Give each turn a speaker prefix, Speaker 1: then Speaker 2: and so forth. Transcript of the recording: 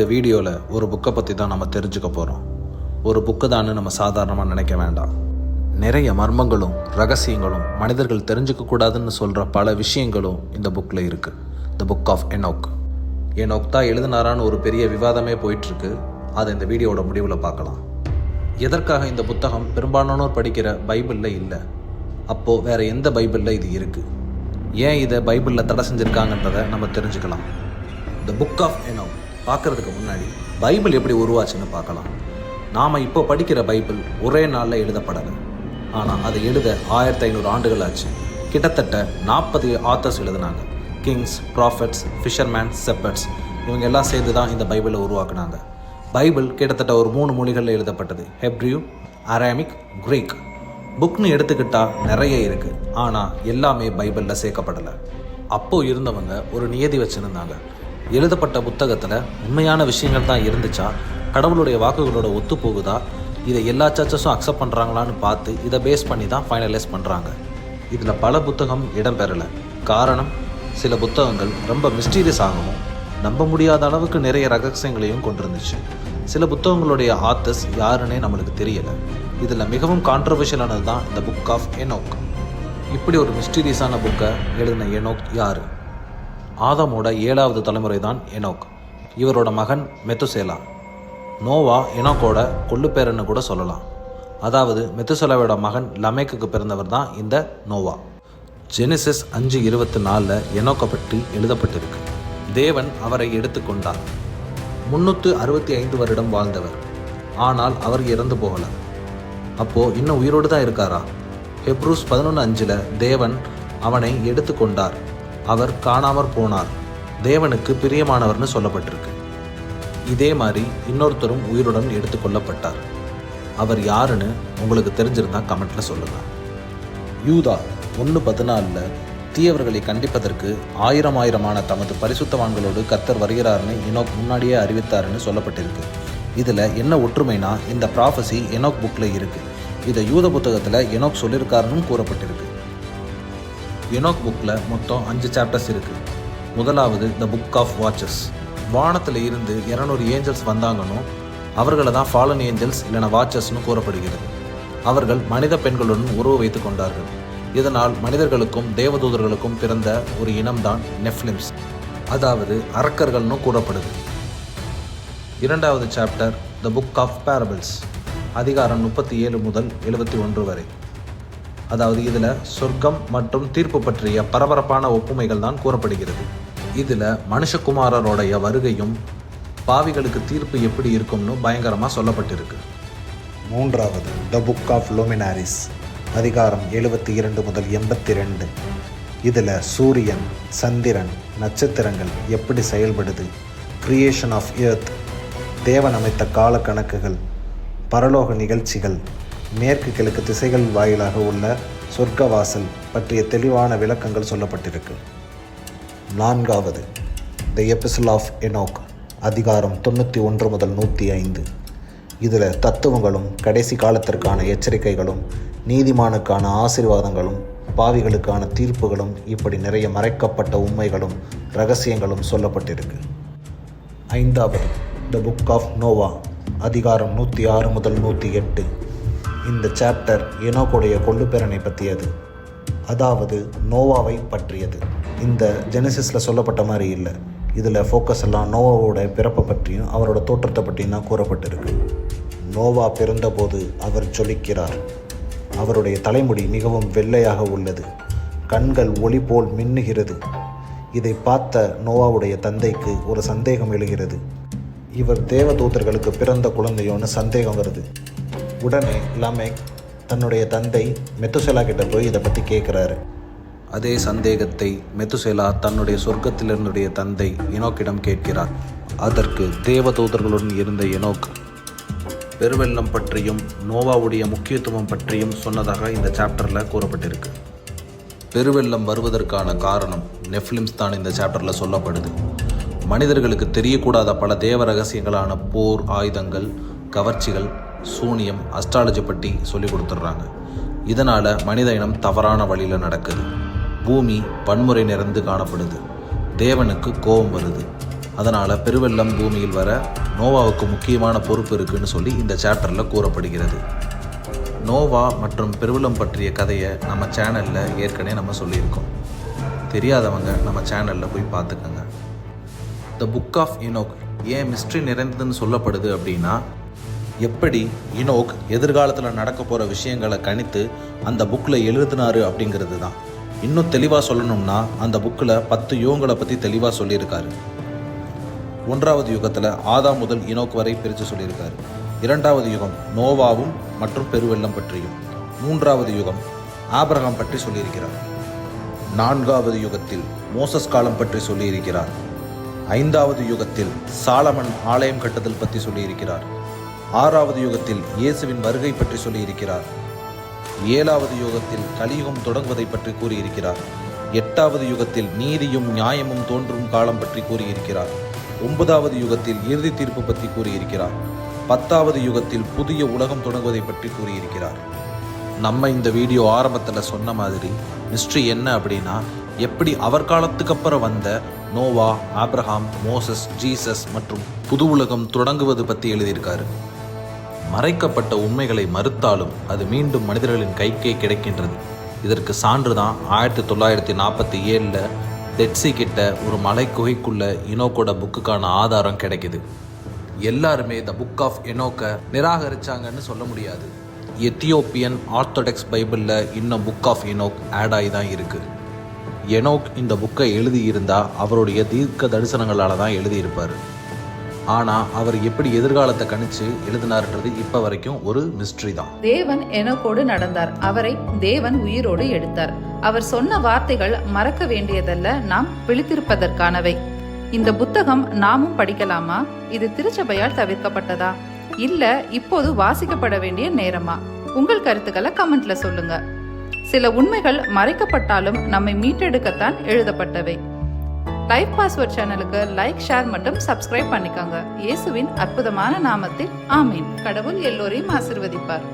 Speaker 1: இந்த வீடியோவில் ஒரு புக்கை பற்றி தான் நம்ம தெரிஞ்சுக்க போகிறோம் ஒரு புக்கு தான்னு நம்ம சாதாரணமாக நினைக்க வேண்டாம். நிறைய மர்மங்களும் ரகசியங்களும் மனிதர்கள் தெரிஞ்சுக்க கூடாதுன்னு சொல்கிற பல விஷயங்களும் இந்த புக்கில் இருக்குது த புக் ஆஃப் எனோக் எனோக் தான் எழுதினாரான்னு ஒரு பெரிய விவாதமே போயிட்டுருக்கு. அதை இந்த வீடியோவோட முடிவில் பார்க்கலாம். எதற்காக இந்த புத்தகம் பெரும்பாலானோர் படிக்கிற பைபிளில் இல்லை? அப்போது வேற எந்த பைபிளில் இது இருக்குது ஏன் இதை பைபிளில் தடை செஞ்சுருக்காங்கன்றதை நம்ம தெரிஞ்சுக்கலாம். த புக் ஆஃப் எனோக் பார்க்கறதுக்கு முன்னாடி பைபிள் எப்படி உருவாச்சுன்னு பார்க்கலாம். நாம் இப்போ படிக்கிற பைபிள் ஒரே நாளில் எழுதப்படலை. ஆனால் அதை எழுத ஆயிரத்தி ஐநூறு ஆண்டுகள் ஆச்சு. கிட்டத்தட்ட நாற்பது ஆத்தர்ஸ் எழுதினாங்க. கிங்ஸ் ப்ராஃபட்ஸ் ஃபிஷர்மேன் செப்பர்ட்ஸ் இவங்க எல்லாம் சேர்ந்து தான் இந்த பைபிளை உருவாக்குனாங்க. பைபிள் கிட்டத்தட்ட ஒரு மூணு மொழிகளில் எழுதப்பட்டது. ஹெப்ரியூ அராமிக் கிரீக் புக்னு எடுத்துக்கிட்டால் நிறைய இருக்குது ஆனால் எல்லாமே பைபிளில் சேர்க்கப்படலை. அப்போது இருந்தவங்க ஒரு நியதி வச்சுருந்தாங்க. எழுதப்பட்ட புத்தகத்தில் உண்மையான விஷயங்கள் தான் இருந்துச்சா? கடவுளுடைய வாக்குகளோட ஒத்து போகுதா? இதை எல்லா சர்ச்சஸும் அக்செப்ட் பண்ணுறாங்களான்னு பார்த்து இதை பேஸ் பண்ணி தான் ஃபைனலைஸ் பண்ணுறாங்க இதில் பல புத்தகம் இடம்பெறலை காரணம் சில புத்தகங்கள் ரொம்ப மிஸ்டீரியஸ் ஆகவும் நம்ப முடியாத அளவுக்கு நிறைய ரகசியங்களையும் கொண்டிருந்துச்சு. சில புத்தகங்களுடைய ஆத்தர்ஸ் யாருன்னே நம்மளுக்கு தெரியலை. இதில் மிகவும் கான்ட்ரவர்ஷியலானது தான் இந்த புக் ஆஃப் எனோக் இப்படி ஒரு மிஸ்டீரியஸான புக்கை எழுதின எனோக் யார்? ஆதாமோட ஏழாவது தலைமுறை தான் எனோக். இவரோட மகன் மெத்துசேலா. நோவா எனோக்கோட கொள்ளுப்பேரன்னு கூட சொல்லலாம். அதாவது மெத்துசேலாவோட மகன் லமேக்குக்கு பிறந்தவர் தான் இந்த நோவா. ஜெனிசிஸ் அஞ்சு இருபத்தி நாலில் எனோக்கை பற்றி எழுதப்பட்டிருக்கு. தேவன் அவரை எடுத்துக்கொண்டார் முன்னூற்று அறுபத்தி ஐந்து வருடம் வாழ்ந்தவர். ஆனால் அவர் இறந்து போகலை. அப்போது இன்னும் உயிரோடு தான் இருக்காரா? ஹெப்ரூஸ் பதினொன்று அஞ்சில் தேவன் அவனை எடுத்துக்கொண்டார் அவர் காணாமற் போனார். தேவனுக்கு பிரியமானவர்னு சொல்லப்பட்டிருக்கு. இதே மாதிரி இன்னொருத்தரும் உயிருடன் எடுத்துக்கொள்ளப்பட்டார் அவர் யாருன்னு உங்களுக்கு தெரிஞ்சிருந்தா கமெண்ட்ல சொல்லுங்க. யூதா ஒன்று பதினாலில் தீயவர்களை கண்டிப்பதற்கு ஆயிரம் ஆயிரமான தமது பரிசுத்தவான்களோடு கத்தர் வருகிறார்னு இனோக் முன்னாடியே அறிவித்தாருன்னு சொல்லப்பட்டிருக்கு. இதில் என்ன ஒற்றுமைனா இந்த ப்ராஃபஸி எனோக் புக்கில் இருக்குது இதை யூத புத்தகத்தில் எனோக் சொல்லியிருக்காருன்னு கூறப்பட்டிருக்கு. எனோக் புக்கில் மொத்தம் அஞ்சு சாப்டர்ஸ் இருக்குது முதலாவது த புக் ஆஃப் வாட்சஸ் வானத்தில் இருந்து இரநூறு ஏஞ்சல்ஸ் வந்தாங்கன்னும் அவர்களை தான் ஃபாலன் ஏஞ்சல்ஸ் இல்லைனா வாட்சஸ்னு கூறப்படுகிறது. அவர்கள் மனித பெண்களுடன் உறவு வைத்து கொண்டார்கள். இதனால் மனிதர்களுக்கும் தேவதூதர்களுக்கும் பிறந்த ஒரு இனம்தான் நெஃப்லிம்ஸ் அதாவது அரக்கர்கள்னு கூறப்படுது. இரண்டாவது chapter the book of parables அதிகாரம் முப்பத்தி ஏழு முதல் எழுபத்தி ஒன்று வரை. அதாவது இதில் சொர்க்கம் மற்றும் தீர்ப்பு பற்றிய பரபரப்பான ஒப்புமைகள் தான் கூறப்படுகிறது. இதில் மனுஷகுமாரருடைய வருகையும் பாவிகளுக்கு தீர்ப்பு எப்படி இருக்கும்னு பயங்கரமாக சொல்லப்பட்டிருக்கு.
Speaker 2: மூன்றாவது த புக் ஆஃப் லோமினாரிஸ் அதிகாரம் எழுபத்தி இரண்டு முதல் எண்பத்தி ரெண்டு இதில் சூரியன் சந்திரன் நட்சத்திரங்கள் எப்படி செயல்படுது? கிரியேஷன் ஆஃப் எர்த் தேவன் அமைத்த கால கணக்குகள் பரலோக நிகழ்ச்சிகள் மேற்கு கிழக்கு திசைகள் வாயிலாக உள்ள சொர்க்கவாசல் பற்றிய தெளிவான விளக்கங்கள் சொல்லப்பட்டிருக்கு. நான்காவது த எபிசல் ஆஃப் எனோக் அதிகாரம் தொண்ணூற்றி ஒன்று முதல் நூற்றி ஐந்து. இதில் தத்துவங்களும் கடைசி காலத்திற்கான எச்சரிக்கைகளும் நீதிமானுக்கான ஆசீர்வாதங்களும் பாவிகளுக்கான தீர்ப்புகளும் இப்படி நிறைய மறைக்கப்பட்ட உண்மைகளும் ரகசியங்களும் சொல்லப்பட்டிருக்கு. ஐந்தாவது த புக் ஆஃப் நோவா அதிகாரம் நூற்றி ஆறு முதல் நூற்றி எட்டு. இந்த சாப்டர் எனோக்குடைய கொள்ளுப்பேரனை பற்றியது. அதாவது நோவாவை பற்றியது. இந்த ஜெனசிஸில் சொல்லப்பட்ட மாதிரி இல்லை. இதில் ஃபோக்கஸ் எல்லாம் நோவாவோட பிறப்பை பற்றியும் அவரோட தோற்றத்தை பற்றியும் தான் கூறப்பட்டிருக்கு. நோவா பிறந்தபோது அவர் ஜொலிக்கிறார். அவருடைய தலைமுடி மிகவும் வெள்ளையாக உள்ளது. கண்கள் ஒளி போல் மின்னுகிறது. இதை பார்த்த நோவாவுடைய தந்தைக்கு ஒரு சந்தேகம் எழுகிறது. இவர் தேவதூதர்களுக்கு பிறந்த குழந்தையோன்னு சந்தேகம் வருது. உடனே லமேக் தன்னுடைய தந்தை மெத்துசெலா கிட்ட போய் இதை பற்றி கேட்குறாரு
Speaker 1: அதே சந்தேகத்தை மெத்துசேலா தன்னுடைய சொர்க்கத்திலிருந்துடைய தந்தை இனோக்கிடம் கேட்கிறார். அதற்கு தேவதூதர்களுடன் இருந்த எனோக் பெருவெள்ளம் பற்றியும் நோவாவுடைய முக்கியத்துவம் பற்றியும் சொன்னதாக இந்த சாப்டரில் கூறப்பட்டிருக்கு. பெருவெள்ளம் வருவதற்கான காரணம் நெஃப்லிம்ஸ் தான் இந்த சாப்டரில் சொல்லப்படுது. மனிதர்களுக்கு தெரியக்கூடாத பல தேவ ரகசியங்களான போர் ஆயுதங்கள் கவர்ச்சிகள் சூனியம் அஸ்ட்ராலஜி பற்றி சொல்லி கொடுத்துட்றாங்க. இதனால் மனித இனம் தவறான வழியில் நடக்குது. பூமி வன்முறை நிறைந்து காணப்படுது. தேவனுக்கு கோபம் வருது. அதனால் பெருவெள்ளம் பூமியில் வர நோவாவுக்கு முக்கியமான பொறுப்பு இருக்குன்னு சொல்லி இந்த சாப்டரில் கூறப்படுகிறது. நோவா மற்றும் பெருவெள்ளம் பற்றிய கதையை நம்ம சேனலில் ஏற்கனவே நம்ம சொல்லியிருக்கோம். தெரியாதவங்க நம்ம சேனலில் போய் பார்த்துக்கோங்க. த புக் ஆஃப் இனோக் ஏன் மிஸ்ட்ரி நிறைந்ததுன்னு சொல்லப்படுது அப்படின்னா எப்படி இனோக் எதிர்காலத்தில் நடக்க போகிற விஷயங்களை கணித்து அந்த புக்கில் எழுதினாரு அப்படிங்கிறது தான். இன்னும் தெளிவாக சொல்லணும்னா அந்த புக்கில் பத்து யுகங்களை பற்றி தெளிவாக சொல்லியிருக்காரு. ஒன்றாவது யுகத்தில் ஆதாம் முதல் இனோக் வரை பிரித்து சொல்லியிருக்காரு. இரண்டாவது யுகம் நோவாவும் மற்றும் பெருவெள்ளம் பற்றியும். மூன்றாவது யுகம் ஆபரகம் பற்றி சொல்லியிருக்கிறார். நான்காவது யுகத்தில் மோசஸ் காலம் பற்றி சொல்லியிருக்கிறார். ஐந்தாவது யுகத்தில் சாலமன் ஆலயம் கட்டுதல் பற்றி சொல்லியிருக்கிறார். ஆறாவது யுகத்தில் இயேசுவின் வருகை பற்றி சொல்லியிருக்கிறார். ஏழாவது யுகத்தில் கலியுகம் தொடங்குவதை பற்றி கூறியிருக்கிறார். எட்டாவது யுகத்தில் நீதியும் நியாயமும் தோன்றும் காலம் பற்றி கூறியிருக்கிறார். ஒன்பதாவது யுகத்தில் இறுதி தீர்ப்பு பற்றி கூறியிருக்கிறார். பத்தாவது யுகத்தில் புதிய உலகம் தொடங்குவதை பற்றி கூறியிருக்கிறார். நம்ம இந்த வீடியோ ஆரம்பத்தில் சொன்ன மாதிரி மிஸ்ட்ரி என்ன அப்படின்னா எப்படி அவர் காலத்துக்கு அப்புறம் வந்த நோவா ஆப்ரஹாம் மோசஸ் ஜீசஸ் மற்றும் புது உலகம் தொடங்குவது பற்றி எழுதியிருக்காரு. மறைக்கப்பட்ட உண்மைகளை மறுத்தாலும் அது மீண்டும் மனிதர்களின் கைக்கே கிடைக்கின்றது. இதற்கு சான்று தான் ஆயிரத்தி தொள்ளாயிரத்தி நாற்பத்தி ஏழில் டெட்ஸி கிட்ட ஒரு மலை குகைக்குள்ள இனோக்கோட புக்குக்கான ஆதாரம் கிடைக்குது. எல்லாருமே த புக் ஆஃப் இனோக்கை நிராகரிச்சாங்கன்னு சொல்ல முடியாது. எத்தியோப்பியன் ஆர்த்தோடாக்ஸ் பைபிளில் இன்னும் புக் ஆஃப் எனோக் ஆட் ஆகி தான் இருக்குது எனோக் இந்த புக்கை எழுதியிருந்தால் அவருடைய தீர்க்க தரிசனங்களால் தான் எழுதியிருப்பார். ஆனால் அவர் எப்படி எதிர்காலத்தை கணிச்சு எழுதினார்ன்றது இப்போ வரைக்கும் ஒரு மிஸ்ட்ரி தான்.
Speaker 3: தேவன் எனக்கோடு நடந்தார். அவரை தேவன் உயிரோடு எடுத்தார். அவர் சொன்ன வார்த்தைகள் மறக்க வேண்டியதல்ல நாம் விழித்திருப்பதற்கானவை இந்த புத்தகம் நாமும் படிக்கலாமா? இது திருச்சபையால் தவிர்க்கப்பட்டதா? இல்ல இப்போது வாசிக்கப்பட வேண்டிய நேரமா? உங்கள் கருத்துக்களை கமெண்ட்ல சொல்லுங்க. சில உண்மைகள் மறைக்கப்பட்டாலும் நம்மை மீட்டெடுக்கத்தான் எழுதப்பட்டவை. லைஃப் பாஸ்வேர்ட் சேனலுக்கு லைக் ஷேர் மற்றும் சப்ஸ்கிரைப் பண்ணிக்கோங்க. இயேசுவின் அற்புதமான நாமத்தில் ஆமீன். கடவுள் எல்லோரையும் ஆசிர்வதிப்பார்.